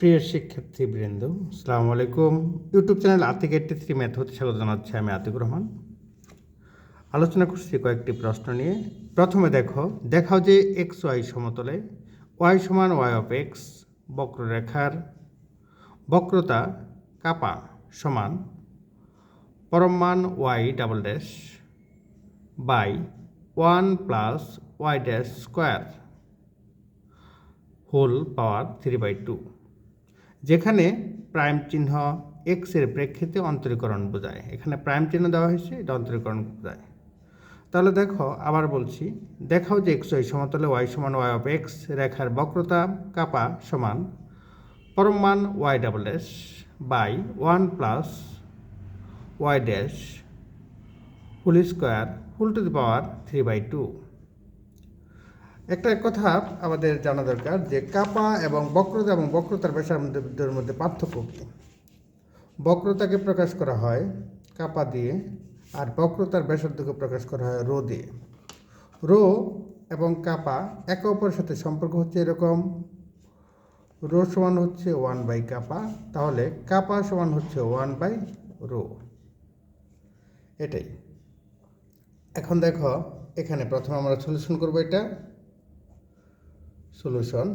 প্রিয় শিক্ষার্থীবৃন্দ, আসসালামু আলাইকুম। YouTube channel Atik eighty three math হতে স্বাগত জানাচ্ছি আমি আতিকুর রহমান। আলোচনা করছি কয়েকটি প্রশ্ন নিয়ে। প্রথমে দেখো, দেখাও যে এক্স ওয়াই সমতলে ওয়াই সমান ওয়াই অফ এক্স বক্ররেখার বক্রতা কাপা সমান পরমান Y double dash by one plus Y dash square whole power three by two যেখানে প্রাইম চিহ্ন এক্সের প্রেক্ষিতে অন্তরীকরণ বোঝায়। এখানে প্রাইম চিহ্ন দেওয়া হয়েছে, এটা অন্তরীকরণ বোঝায়। তাহলে দেখো, আবার বলছি, দেখাও যে এক্স ওয়াই সমতলে ওয়াই সমান ওয়াই অফ এক্স রেখার বক্রতা কাপা সমান পরমান Y double S by one plus Y dash whole square whole to the power three by two একটা কথা আমাদের জানা দরকার যে কাপা এবং বক্রতা এবং বক্রতার ব্যাসার্ধের মধ্যে পার্থক্য কী? বক্রতাকে প্রকাশ করা হয় কাপা দিয়ে আর বক্রতার ব্যাসার্ধকে প্রকাশ করা হয় রো দিয়ে। রো এবং কাপা একে অপরের সাথে সম্পর্ক হচ্ছে এরকম। রো সমান হচ্ছে ওয়ান বাই কাপা, তাহলে কাপা সমান হচ্ছে ওয়ান বাই রো। এটাই। এখন দেখো, এখানে প্রথমে আমরা সলিউশন করব এটা। সলিউশন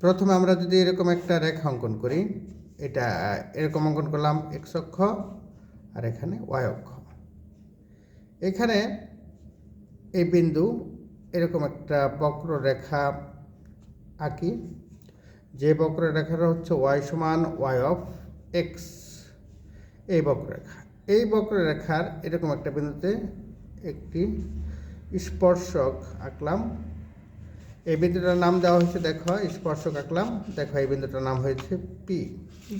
প্রথমে আমরা যদি এরকম একটা রেখা অঙ্কন করি, এটা, এরকম অঙ্কন করলাম এক্স অক্ষ আর এখানে ওয়াই অক্ষ। এখানে এই বিন্দু এরকম একটা বক্ররেখা আঁকি। যে বক্ররেখাটা হচ্ছে ওয়াই সমান ওয়াই অফ এক্স এই বক্ররেখা এই বক্ররেখার এরকম একটা বিন্দুতে একটি স্পর্শক আঁকলাম। এই বিন্দুটার নাম দেওয়া হয়েছে, দেখো, স্পর্শক আঁকলাম। দেখো, এই বিন্দুটার নাম হয়েছে পি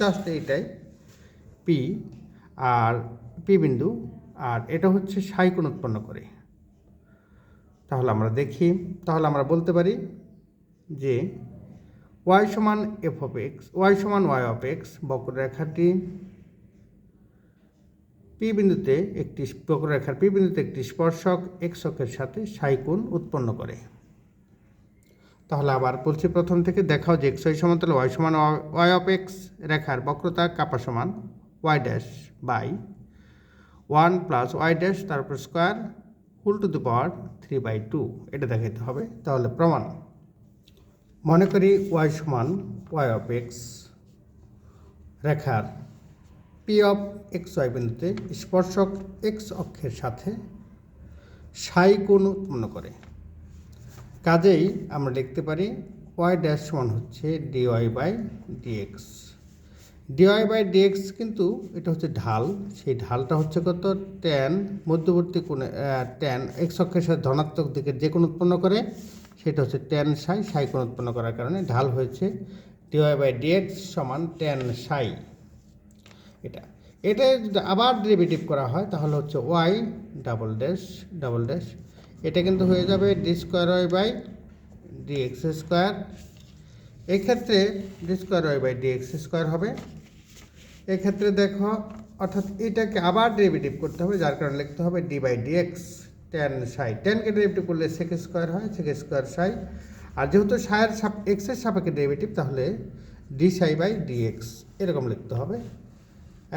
জাস্ট এইটাই। পি আর পি বিন্দু, আর এটা হচ্ছে সাইকোণ উৎপন্ন করে। তাহলে আমরা দেখি, তাহলে আমরা বলতে পারি যে ওয়াই সমান এফ অফ এক্স ওয়াই সমান ওয়াই অফ এক্স বক্ররেখাটি পি বিন্দুতে একটি, বক্ররেখার পি বিন্দুতে একটি স্পর্শক এক্স অক্ষের সাথে সাইকোণ উৎপন্ন করে। তাহলে আবার বলছি প্রথম থেকে দেখাও যে এক্স ওয়াই সমান্তরাল ওয়াই সমান ওয়াই অফ এক্স রেখার বক্রতা কাপা সমান Y dash by one plus Y dash তারপর square whole to the power three by two এটা দেখাতে হবে। তাহলে প্রমাণ। মনে করি ওয়াই সমান ওয়াই অফ এক্স রেখার পি অফ এক্স ওয়াই বিন্দুতে স্পর্শক এক্স অক্ষের সাথে সাই কোণ উৎপন্ন করে। কাজেই আমরা লিখতে পারি ওয়াই ড্যাশ সমান হচ্ছে D Y by D X D Y by D X কিন্তু এটা হচ্ছে ঢাল, সেই ঢালটা হচ্ছে কত? টেন মধ্যবর্তী কোণে টেন এক্স অক্ষের সাথে ধনাত্মক দিকে যে কোণ উৎপন্ন করে, সেটা হচ্ছে টেন সাই সাই কোণ উৎপন্ন করার কারণে ঢাল হয়েছে D Y by D X সমান টেন সাই এটা এটা যদি আবার ডেরিভেটিভ করা হয়, তাহলে হচ্ছে Y double dash double dash এটা কিন্তু হয়ে যাবে D square Y by D X square এক্ষেত্রে D square Y by D X square হবে। এক্ষেত্রে দেখো, অর্থাৎ এটাকে আবার ডেরিভেটিভ করতে হবে, যার কারণে লিখতে হবে D by D X tan psi টেনকে derivative করলে সেক স্কোয়ার হয় সেক স্কোয়ার সাই আর যেহেতু সায়ের সাপ এক্সের সাপেক্ষে ডেরিভেটিভ তাহলে D psi by D X এরকম লিখতে হবে।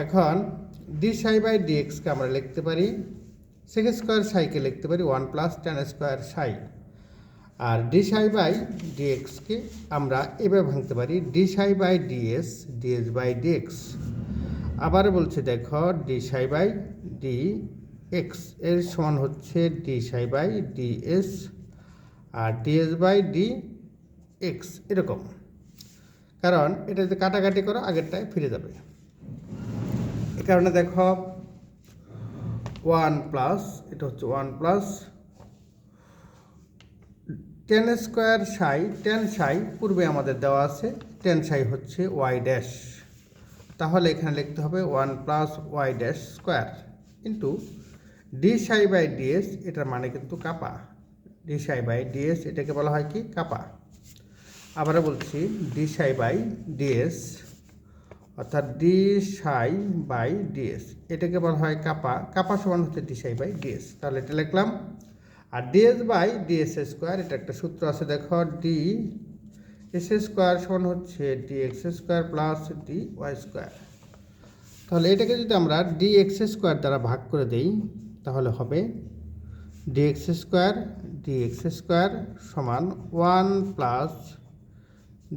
এখন ডি সাই বাই ডি এক্সকে আমরা লিখতে পারি। সেক স্কোয়ার সাইকে লিখতে পারি one plus tan square Sai R D psi by ডিএক্সকে আমরা এভাবে ভাঙতে পারি D psi by D S D S by D X আবার বলছে দেখো ডি সাই বাই ডি এক্সের সমান হচ্ছে D psi by D S R D S by D X এরকম। কারণ এটা যদি কাটাকাটি করো, আগেরটায় ফিরে যাবে। এ কারণে দেখো ওয়ান প্লাস এটা হচ্ছে one plus tan square psi, tan psi পূর্বে আমাদের দেওয়া আছে, টেন সাই হচ্ছে ওয়াই ড্যাশ। তাহলে এখানে লিখতে হবে one plus Y dash square কিন্তু D psi by D S এটার মানে কিন্তু কাপা। ডি সাই বাই ডিএস এটাকে বলা হয় কি? কাপা। আবারও বলছি D psi by D S অর্থাৎ D psi by D S এটাকে বলা হয় কাপা। কাপা সমান হচ্ছে ডি সাই বাই ডিএস তাহলে এটা লিখলাম। আর D S by D S square এটা একটা সূত্র আছে, দেখো ডি এস স্কোয়ার সমান হচ্ছে D X square plus D Y square তাহলে এটাকে যদি আমরা ডি এক্স স্কোয়ার দ্বারা ভাগ করে দেই, তাহলে হবে D X square D X square সমান one plus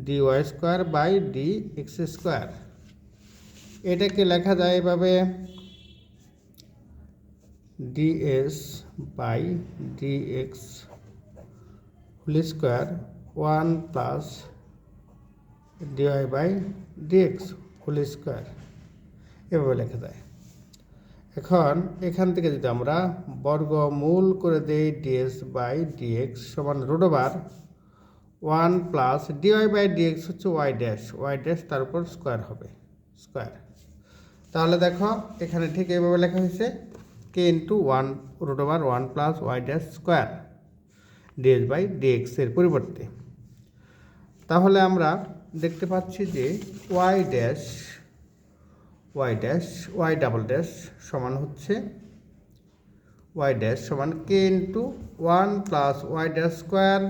D Y square by D X square এটাকে লেখা যায় এভাবে D S by D X whole square one plus D Y by D X whole square এভাবে লেখা যায়। এখন এখান থেকে যদি আমরা বর্গমূল করে দেই D S by D X সমান root over one plus D Y by D X হচ্ছে ওয়াই ড্যাশ ওয়াই ড্যাশ তার উপর স্কোয়ার হবে স্কোয়ার তাহলে দেখো, এখানে ঠিক এইভাবে লেখা হয়েছে K into one root over one plus Y dash square D S by D X এর পরিবর্তে। তাহলে আমরা দেখতে পাচ্ছি যে Y dash Y dash Y double dash সমান হচ্ছে ওয়াই ড্যাশ সমান K into one plus Y dash square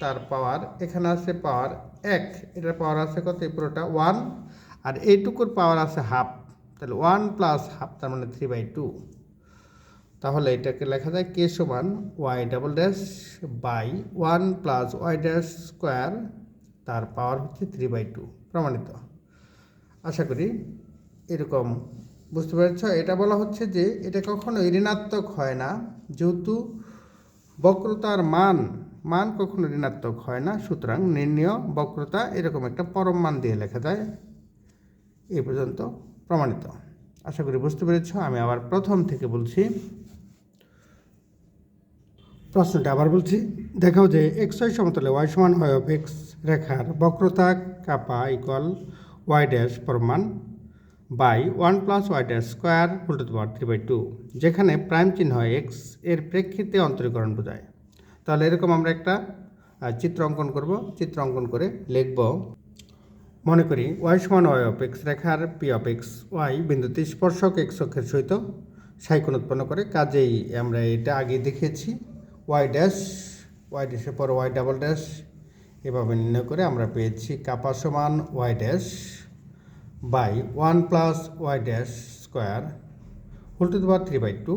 তার পাওয়ার এখানে আছে পাওয়ার এক, এটার পাওয়ার আছে কত? এই পুরোটা ওয়ান আর এইটুকুর পাওয়ার আছে হাফ তাহলে ওয়ান প্লাস হাফ তার মানে থ্রি বাই টু তাহলে এটাকে লেখা যায় কে সমান Y double dash by one plus Y dash square তার পাওয়ার হচ্ছে থ্রি বাই টু প্রমাণিত। আশা করি এরকম, বুঝতে পেরেছ? এটা বলা হচ্ছে যে এটা কখনো ঋণাত্মক হয় না, যেহেতু বক্রতার মান মান কখনো ঋণাত্মক হয় না, সুতরাং নির্ণয় বক্রতা এরকম একটা পরম মান দিয়ে লেখা যায়। এই পর্যন্ত। প্রমাণিত। আশা করি বুঝতে পেরেছ, আমি আবার প্রথম থেকে বলছি। প্রশ্নটা আবার বলছি। দেখাও যে এক্স ওয়াই সমতলে ওয়াই সমান হয় অফ এক্স রেখার বক্রতা কাপা ইকুয়াল ওয়াই ড্যাশ প্রমাণ by one plus Y dash square two power three by two যেখানে প্রাইম চিহ্ন হয় এক্সের প্রেক্ষিতে অন্তরীকরণ বোঝায়। তাহলে এরকম আমরা একটা চিত্র অঙ্কন করব। চিত্র অঙ্কন করে লিখব মনে করি ওয়াই সমান ওয়াই অফ এক্স রেখার পি অফ এক্স ওয়াই বিন্দুতে স্পর্শক এক্স অক্ষের সহিত সাইকোণ উৎপন্ন করে। কাজেই আমরা এটা আগে দেখেছি। ওয়াই ড্যাশ, ওয়াই ড্যাশের পর ওয়াই ডাবল ড্যাশ এভাবে নির্ণয় করে আমরা পেয়েছি কাপা সমান Y dash by one plus Y dash square whole to power three by two.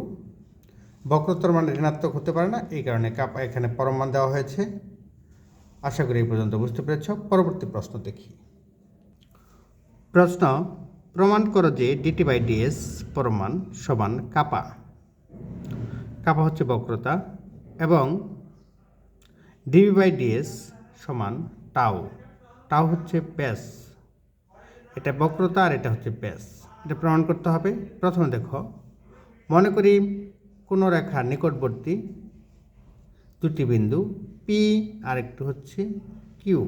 বক্রতর মান ঋণাত্মক হতে পারে না, এই কারণে কাপা এখানে পরম মান দেওয়া হয়েছে। আশা করি এই পর্যন্ত বুঝতে পেরেছ। পরবর্তী প্রশ্ন দেখি। প্রশ্ন, প্রমাণ করো যে ডিটি বাই ডিএস প্রমাণ সমান কাপা কাপা হচ্ছে বক্রতা এবং ডিবি বাই ডিএস সমান টাও টাও হচ্ছে প্যাস এটা বক্রতা আর এটা হচ্ছে প্যাস এটা প্রমাণ করতে হবে। প্রথমে দেখো, মনে করি কোনো রেখার নিকটবর্তী দুটি বিন্দু পি আর একটু হচ্ছে কিউ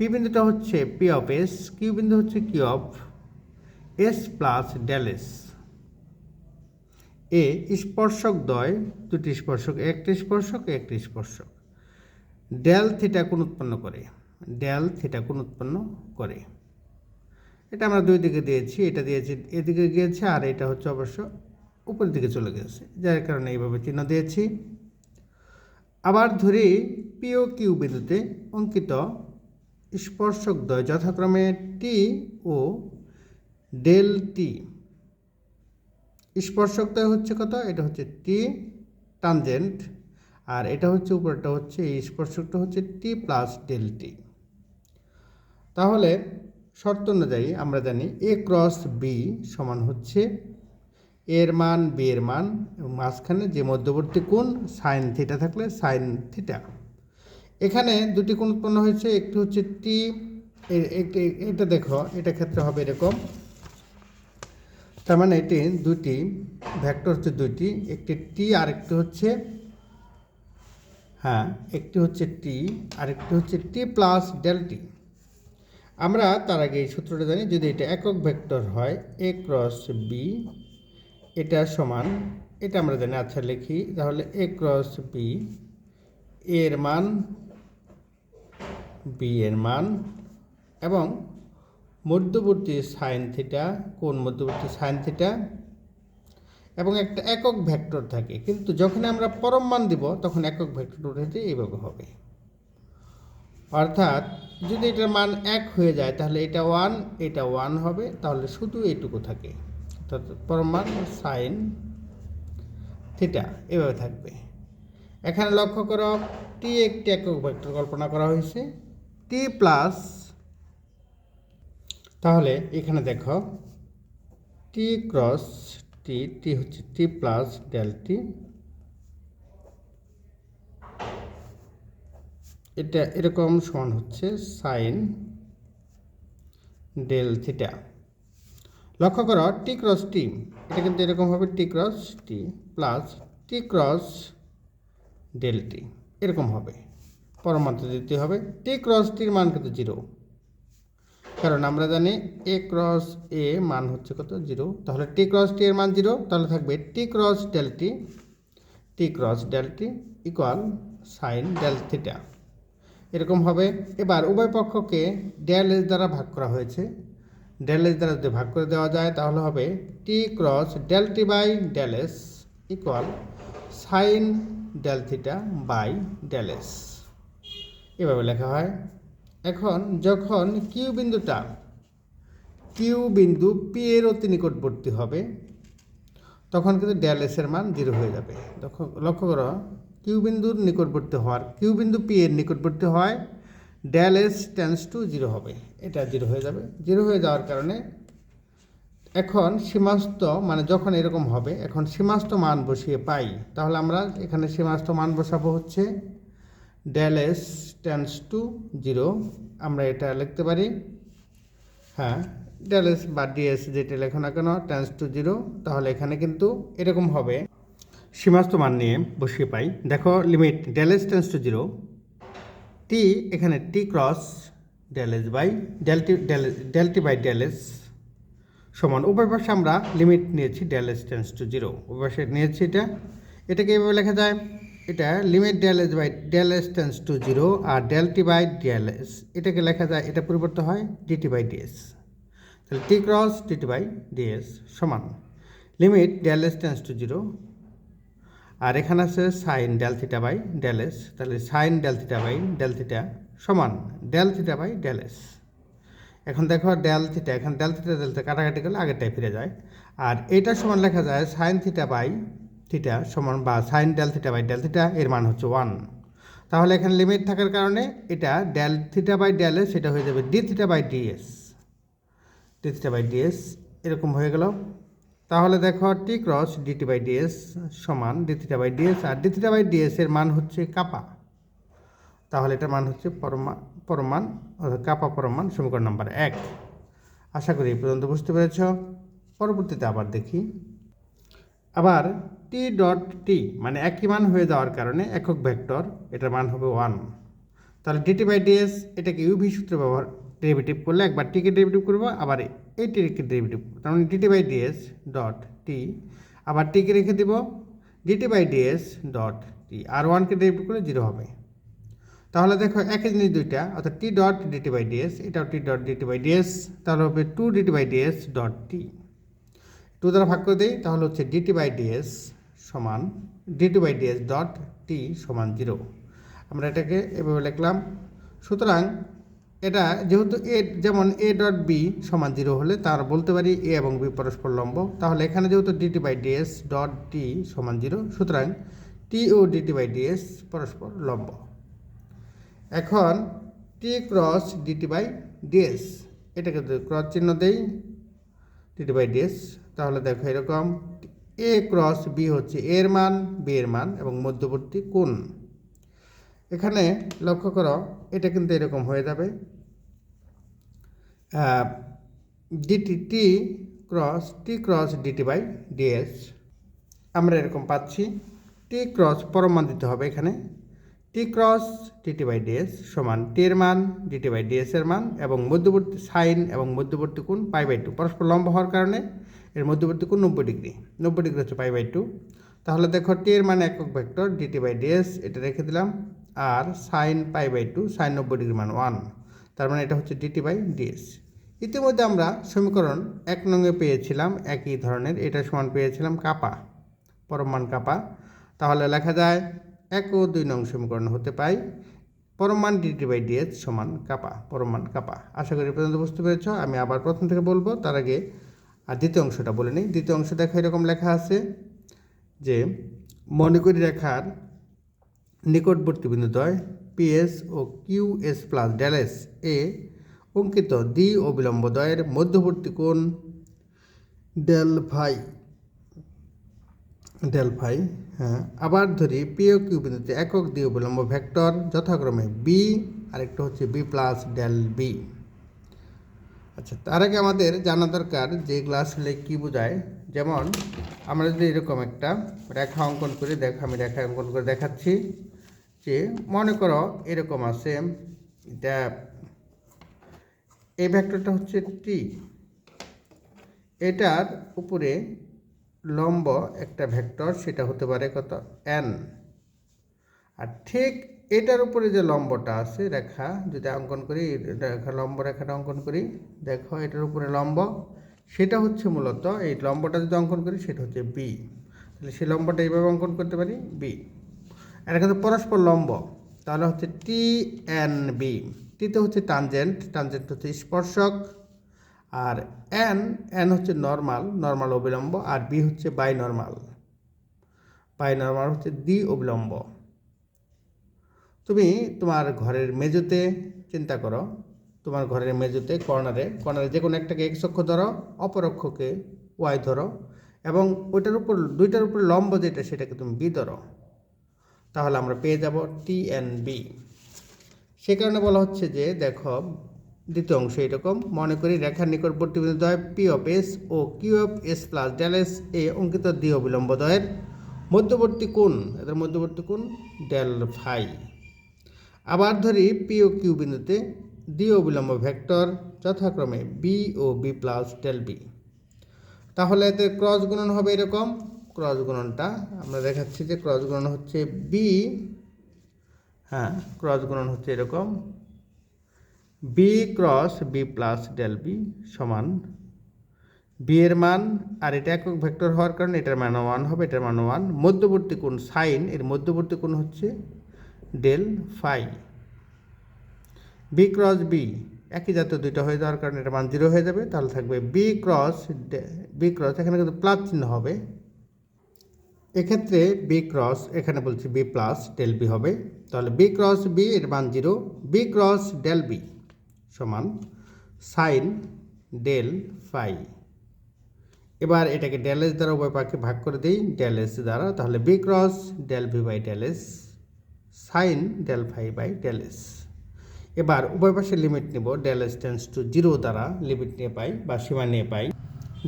পি বিন্দুটা হচ্ছে পি অফ এস কিউ বিন্দু হচ্ছে Q of S plus del S এ স্পর্শক দ্বয়, দুটি স্পর্শক, একটি স্পর্শক একটি স্পর্শক। ডেল থিটা কোণ উৎপন্ন করে ডেল থিটা কোণ উৎপন্ন করে। এটা আমরা দুই দিকে দিয়েছি, এটা দিয়েছি, এদিকে গিয়েছে, আর এটা হচ্ছে অবশ্য উপরের দিকে চলে গেছে যার কারণে এইভাবে চিহ্ন দিয়েছি। আবার ধরি পিও কিউ বিন্দুতে অঙ্কিত স্পর্শক দ্বয় যথাক্রমে টি ও ডেল টি। স্পর্শক দ্বয় হচ্ছে কত? এটা হচ্ছে টি টানজেন্ট। আর এটা হচ্ছে উপরটা হচ্ছে, এই স্পর্শকটা হচ্ছে টি প্লাস ডেল টি। তাহলে শর্ত অনুযায়ী আমরা জানি এ ক্রস বি সমান হচ্ছে এর মান, বি এর মান, এবং মাঝখানে যে মধ্যবর্তী কোণ, সাইন থিটা থাকলে সাইন থিটা। এখানে দুটি কোণ উৎপন্ন হয়েছে, একটি হচ্ছে টি এটা দেখো, এটা ক্ষেত্রে হবে এরকম। তার মানে এটি দুটি ভেক্টর হচ্ছে দুইটি, একটি টি আর একটি হচ্ছে হ্যাঁ একটি হচ্ছে টি আর একটি হচ্ছে টি প্লাস ডেল টি আমরা তার আগে এই সূত্রটা জানি, যদি এটা একক ভেক্টর হয় এ ক্রস বি এটা সমান, এটা আমরা জানি আচ্ছা লিখি, তাহলে এ ক্রস বি এর মান বি এর মান এবং মধ্যবর্তী সাইন থিটা কোন মধ্যবর্তী সাইন থিটা এবং একটা একক ভেক্টর থাকে। কিন্তু যখন আমরা পরম মান দিব, তখন একক ভেক্টর উঠেছে, এইভাবে হবে। অর্থাৎ যদি এটার মান এক হয়ে যায়, তাহলে এটা ওয়ান এটা ওয়ান হবে, তাহলে শুধু এইটুকু থাকে। অর্থাৎ পরমান সাইন থিটা, এভাবে থাকবে। এখানে লক্ষ্য করো, টি একটি একক ভেক্টর কল্পনা করা হয়েছে। টি প্লাস তাহলে এখানে দেখো টি ক্রস টি টি হচ্ছে টি প্লাস ডেল টি এটা এরকম সমান হচ্ছে সাইন ডেল থিটা লক্ষ্য করো টি ক্রস টি এটা কিন্তু এরকম হবে T cross T plus T cross del T এরকম হবে। পরমাত্র দিতে হবে টি ক্রস টির মান কিন্তু জিরো কারণ আমরা জানি এ ক্রস এ মান হচ্ছে কত জিরো তাহলে টি ক্রস টি এর মান জিরো তাহলে থাকবে T cross del T cross del T equal sine del theta এরকম হবে। এবার উভয় পক্ষকে ডেল এস দ্বারা ভাগ করা হয়েছে। ডেল এস দ্বারা যদি ভাগ করে দেওয়া যায়, তাহলে হবে T cross del T by del S equal sine del theta by del S এভাবে লেখা হয়। এখন যখন কিউ বিন্দুটা কিউ বিন্দু পি এর অতি নিকটবর্তী হবে, তখন কিন্তু ডেল মান জিরো হয়ে যাবে। লক্ষ্য করো কিউ বিন্দুর নিকটবর্তী হওয়ার কিউ বিন্দু পি এর নিকটবর্তী হয়, del S tends to zero হবে। এটা জিরো হয়ে যাবে। জিরো হয়ে যাওয়ার কারণে এখন সীমাস্ত মানে যখন এরকম হবে, এখন সীমাস্ত মান বসিয়ে পাই, তাহলে আমরা এখানে সীমাস্ত মান বসাবো হচ্ছে del S tends to zero আমরা এটা লিখতে পারি। হ্যাঁ ডেল এস বা ডিএস যেটা লেখো না কেন টেন্স টু জিরো তাহলে এখানে কিন্তু এরকম হবে। সীমাস্ত মান নিয়ে বসিয়ে পাই। দেখো limit del S tends to zero T এখানে T cross del S by del T del del T by del S সমান। উভয় আমরা লিমিট নিয়েছি del S tends to zero উভয় নিয়েছি এটা। এটাকে এভাবে লেখা যায়। এটা limit del S by del S tends to zero R del T by del S এটাকে লেখা যায়, এটা পরিবর্তন হয় ডিটি বাই ডিএস তাহলে T cross DT by DS সমান। Limit del S tends to zero আর এখানে আছে sine del theta by del S তাহলে sine del theta by del theta সমান del theta by del S এখন দেখো del theta এখন del theta del theta কাটাকাটি করলে আগেরটাই ফিরে যায়। আর এইটার সমান লেখা যায় সাইন থিটা বাই থিটা সমান বা sine del theta by del theta এর মান হচ্ছে ওয়ান তাহলে এখানে লিমিট থাকার কারণে এটা ডেল থিটা বাই ডেল সেটা হয়ে যাবে D theta by D S D theta by D S এরকম হয়ে গেল। তাহলে দেখো T cross D T by D S সমান D theta by D S R D theta by D S এর মান হচ্ছে কাপা তাহলে এটার মান হচ্ছে পরমা পরমাণ অর্থাৎ কাপা পরমাণ সমীকরণ নাম্বার এক। আশা করি এই পর্যন্ত বুঝতে পেরেছ। পরবর্তীতে আবার দেখি। আবার টি ডট টি মানে একই মান হয়ে যাওয়ার কারণে একক ভেক্টর, এটার মান হবে ওয়ান তাহলে D T by D S এটাকে ইউভি সূত্র ব্যবহার ডেরিভেটিভ করলে একবার টিকে ডেরিভেটিভ করব, আবার এই টিকে ডেরিভেটিভ তার মানে D T by D S dot T আবার টিকে রেখে দিব D T by D S dot T আর ওয়ানকে ডেরিভেটিভ করলে জিরো হবে। তাহলে দেখো একই জিনিস দুইটা, অর্থাৎ T dot D T by D S এটাও T dot D T by D S তাহলে হবে two D T by D S dot T two দ্বারা ভাগ করে দিই, তাহলে হচ্ছে D T by D S সমান D T by D S dot T সমান জিরো আমরা এটাকে এভাবে লিখলাম। সুতরাং এটা যেহেতু এ যেমন এ ডট বি সমান জিরো হলে তার বলতে পারি এ এবং বি পরস্পর লম্ব। তাহলে এখানে যেহেতু D T by D S dot T সমান জিরো সুতরাং T O D T by D S পরস্পর লম্ব। এখন T cross D T by D S এটাকে ক্রস চিহ্ন দেই ডিটি বাই ডিএস তাহলে দেখো এরকম। এ ক্রস বি হচ্ছে এর মান বি এর মান এবং মধ্যবর্তী কোণ। এখানে লক্ষ্য করো, এটা কিন্তু এরকম হয়ে যাবে। D T T cross T cross D T by D S আমরা এরকম পাচ্ছি। টি ক্রস পরমান দিতে হবে এখানে। T cross D T by D S সমান টি এর মান ডিটি বাই ডিএস এর মান এবং মধ্যবর্তী সাইন এবং মধ্যবর্তী কোণ পাই বাই টু পরস্পর লম্ব হওয়ার কারণে এর মধ্যবর্তী কোণ নব্বই ডিগ্রি। নব্বই ডিগ্রি হচ্ছে পাই বাই টু তাহলে দেখো টি এর মান একক ভেক্টর ডিটি বাই ডিএস এটা রেখে দিলাম। আর sine pi by two sine নব্বই ডিগ্রি মান ওয়ান তার মানে এটা হচ্ছে ডিটি বাই ডিএস ইতিমধ্যে আমরা সমীকরণ এক নঙ্গে পেয়েছিলাম, একই ধরনের, এটা সমান পেয়েছিলাম কাপা পরমান কাপা। তাহলে লেখা যায় এক ও দুই নং সমীকরণ হতে পাই। পরমান D T by D S সমান কাপা পরমান কাপা আশা করি পর্যন্ত বুঝতে পেরেছ। আমি আবার প্রথম থেকে বলব, তার আগে আর দ্বিতীয় অংশটা বলে নিই। দ্বিতীয় অংশ দেখো এরকম লেখা আছে যে, মনে করি রেখার নিকটবর্তী বিন্দুদ্বয় পিএস ও Q S plus del S এ অঙ্কিত দ্বি অবিলম্ব দ্বয়ের মধ্যবর্তী কোণ ডেল ফাই ডেল ফাই হ্যাঁ আবার ধরি পি ও কিউ বিন্দুতে একক দ্বি অবিলম্ব ভেক্টর যথাক্রমে বি আরেকটা হচ্ছে বি প্লাস ডেল বি আচ্ছা তার আগে আমাদের জানা দরকার যে গ্লাস হলে কী বোঝায়? যেমন, আমরা যদি এরকম একটা রেখা অঙ্কন করে, দেখো, আমি রেখা অঙ্কন করে দেখাচ্ছি যে, মনে করো এরকম আছে, এটা এই ভেক্টরটা হচ্ছে টি এটার উপরে লম্ব একটা ভেক্টর, সেটা হতে পারে কত? এন আর ঠিক এটার উপরে যে লম্বটা আছে, রেখা, যদি অঙ্কন করি, রেখা, লম্ব রেখাটা অঙ্কন করি, দেখো এটার উপরে লম্ব, সেটা হচ্ছে মূলত, এই লম্বটা যদি অঙ্কন করি, সেটা হচ্ছে বি তাহলে সেই লম্বটা এইভাবে অঙ্কন করতে পারি? বি এটা কিন্তু পরস্পর লম্ব, তাহলে হচ্ছে টি এন বি টিতে হচ্ছে টানজেন্ট টানজেন্ট হচ্ছে স্পর্শক। আর এন এন হচ্ছে নর্মাল নর্মাল অবিলম্ব, আর বি হচ্ছে বাই নর্মাল বাই নর্মাল হচ্ছে দ্বি অবিলম্ব। তুমি তোমার ঘরের মেজুতে চিন্তা করো, তোমার ঘরের মেজুতে কর্নারে কর্নারে যে কোনো একটাকে এক্স অক্ষ ধরো, অপর অক্ষকে ওয়াই ধরো, এবং ওইটার উপর, দুইটার উপর লম্ব যেটা সেটাকে তুমি বি ধরো। তাহলে আমরা পেয়ে যাব টি এন বি সে কারণে বলা হচ্ছে যে, দেখো দ্বিতীয় অংশ এরকম। মনে করি রেখার নিকটবর্তী বিন্দুদ্বয় P of S O Q of S plus del S এ অঙ্কিত দ্বি অবিলম্ব দ্বয়ের মধ্যবর্তী কোণ। এদের মধ্যবর্তী কোণ ডেল ফাই আবার ধরি পি ও কিউ বিন্দুতে দ্বি অবিলম্ব ভেক্টর যথাক্রমে বি ও বি প্লাস ডেল বি তাহলে এতে ক্রস গুণন হবে এরকম। ক্রস গুণনটা আমরা দেখাচ্ছি যে ক্রস গুণন হচ্ছে বি হ্যাঁ ক্রস গুণন হচ্ছে এরকম। B cross B plus del B সমান বি এর মান, আর এটা একক ভেক্টর হওয়ার কারণে এটার মান ওয়ান হবে, এটার মান ওয়ান মধ্যবর্তী কোণ সাইন এর মধ্যবর্তী কোণ হচ্ছে del phi B cross B একই জাতীয় দুইটা হয়ে যাওয়ার কারণে এটা মান জিরো হয়ে যাবে, তাহলে থাকবে বি ক্রস বি ক্রস এখানে কিন্তু প্লাস চিহ্ন হবে। এক্ষেত্রে বি ক্রস এখানে বলছি বি প্লাস ডেল বি হবে। তাহলে বি ক্রস বি এর মান zero B cross del B সমান সাইন ডেল ফাই এবার এটাকে ডেল এস দ্বারা উভয় পাখি ভাগ করে দিই ডেল এস দ্বারা, তাহলে B cross del V by del S sine del phi by del S এবার উভয় পাশে লিমিট নেব del S tends to zero দ্বারা লিমিট নিয়ে পাই বা সীমা নিয়ে পাই।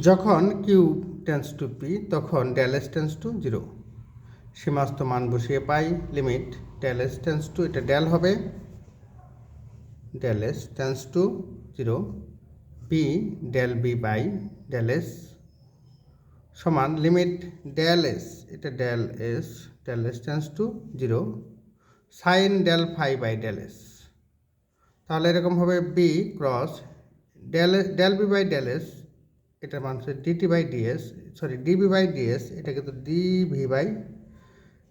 যখন কিউ টেন্স টু পি তখন del S tends to zero সীমাস্ত মান বসিয়ে পাই limit del S tends to এটা ডেল হবে। Del S tends to zero B del B by del S সমান লিমিট ডেল এস এটা del S del S tends to zero sine del phi by del S তাহলে এরকম হবে B cross del del B by del S এটার মান হচ্ছে D T by D S sorry D B by D S এটা কিন্তু D V by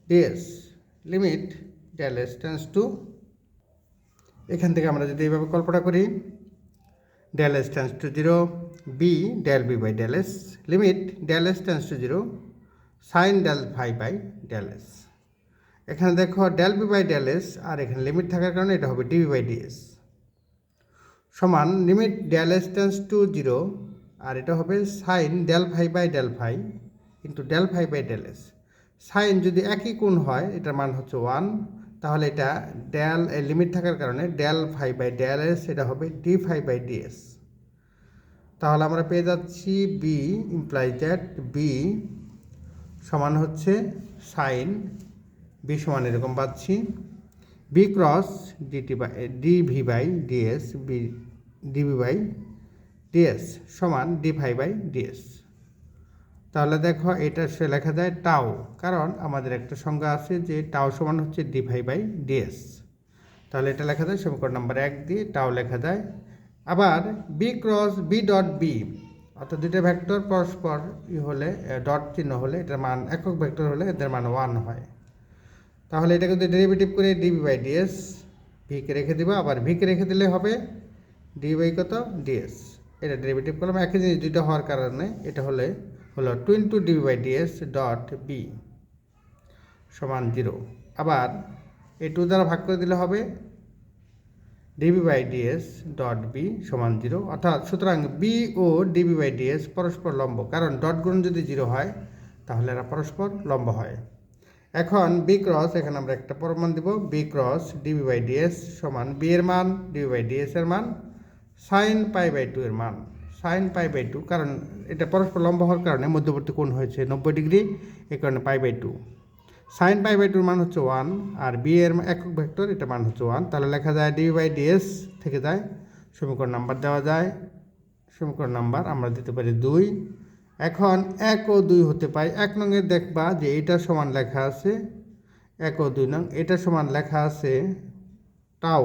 D S limit del S tends to এখান থেকে আমরা যদি এইভাবে কল্পনা করি del S tends to zero B del B by del S limit del S tends to zero sine del phi by del S এখানে দেখো del B by del S আর এখানে লিমিট থাকার কারণে এটা হবে D B by D S সমান limit del S tends to zero আর এটা হবে sine del phi by del phi into del phi by del S sine যদি একই কোণ হয়, এটার মান হচ্ছে ওয়ান তাহলে এটা ডেল লিমিট থাকার কারণে del phi by del S এটা হবে ডি ফাই বাই ডিএস তাহলে আমরা পেয়ে যাচ্ছি বি ইমপ্লাই দ্যাট বি সমান হচ্ছে সাইন বি সমান এরকম পাচ্ছি। B cross DT by D V by DS B DB by DS সমান ডি ফাই বাই ডিএস তাহলে দেখো এটা সে লেখা যায় টাও কারণ আমাদের একটা সংজ্ঞা আছে যে টাও সমান হচ্ছে ডি ফাই বাই ডিএস তাহলে এটা লেখা যায় সমীকরণ নাম্বার এক দিয়ে টাও লেখা যায়। আবার B cross B dot B অর্থাৎ দুইটা ভেক্টর পরস্পর ই হলে ডট চিহ্ন হলে এটার মান, একক ভেক্টর হলে এদের মান ওয়ান হয়। তাহলে এটা কিন্তু ডেরিভেটিভ করে ডিবি বাই ডিএস ভিকে রেখে দিব, আবার ভিকে রেখে দিলে হবে ডি কত? ডিএস এটা ডেরিভেটিভ করলাম। একই জিনিস দুইটা হওয়ার কারণে এটা হলে হলো two into D by DS dot B সমান জিরো আবার এই টু দ্বারা ভাগ করে দিলে হবে DB by DS dot B সমান জিরো অর্থাৎ সুতরাং বি ও ডিবি বাই ডিএস পরস্পর লম্ব, কারণ ডট গুণ যদি জিরো হয়, তাহলে এরা পরস্পর লম্ব হয়। এখন বি ক্রস এখানে আমরা একটা প্রমাণ দিব B cross DB by DS সমান বি এর মান ডিবি বাই ডিএস এর মান সাইন পাই বাই টু এর মান। সাইন পাই বাই টু, কারণ এটা পরস্পর লম্বা হওয়ার কারণে মধ্যবর্তী কোণ হয়েছে নব্বই ডিগ্রি এই কারণে pi by two. Sine pi by টুর মান হচ্ছে ওয়ান, আর বি এর একক ভেক্টর এটা মান হচ্ছে ওয়ান। তাহলে লেখা যায় ডি বাই ডিএস থেকে যায়, সমীকরণ নাম্বার দেওয়া যায়। সমীকরণ নাম্বার আমরা দিতে পারি দুই। এখন এক ও দুই হতে পাই। এক নঙে দেখবা যে এটা সমান লেখা আছে, এক ও দুই নং, এটা সমান লেখা আছে টাও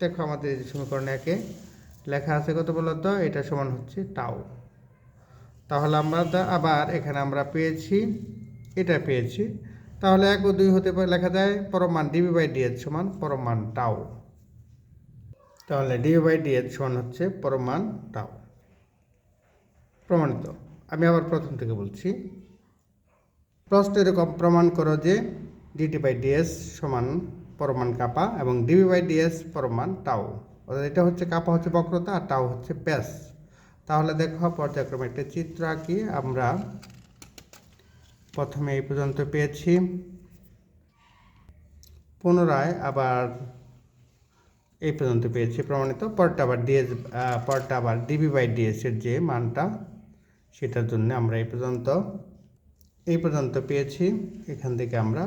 দেখো আমাদের সমীকরণ একে লেখা আছে কত বলতো এটা সমান হচ্ছে টাও তাহলে আমরা আবার এখানে আমরা পেয়েছি, এটা পেয়েছি। তাহলে এক ও দুই হতে পারে, লেখা যায় পরমান ডিবি বাই ডিএচ সমান পরমান টাও তাহলে ডিবি বাই ডিএচ সমান হচ্ছে পরমান টাও প্রমাণিত। আমি আবার প্রথম থেকে বলছি। প্রশ্ন এরকম প্রমাণ করো যে ডিটি বাই ডিএস সমান পরমান কাপা এবং ডিবি বাই ডিএস পরমান টাও অর্থাৎ এটা হচ্ছে কাপা হচ্ছে বক্রতা আর টাও হচ্ছে প্যাস তাহলে দেখো পর্যায়ক্রমে একটা চিত্র আঁকি, আমরা প্রথমে এই পর্যন্ত পেয়েছি। পুনরায় আবার এই পর্যন্ত পেয়েছি প্রমাণিত। পরটা আবার ডিএস পরটা আবার ডিবি বাই ডিএস এর যে মানটা, সেটার জন্য আমরা এই পর্যন্ত এই পর্যন্ত পেয়েছি। এখান থেকে আমরা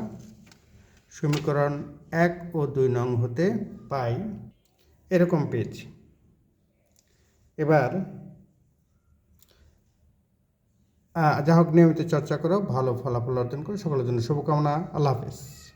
সমীকরণ এক ও দুই নং হতে পাই। এরকম পেয়েছি। এবার যা হোক নিয়মিত চর্চা করো, ভালো ফলাফল অর্জন করো, সকলের জন্য শুভকামনা, আল্লাহ হাফেজ।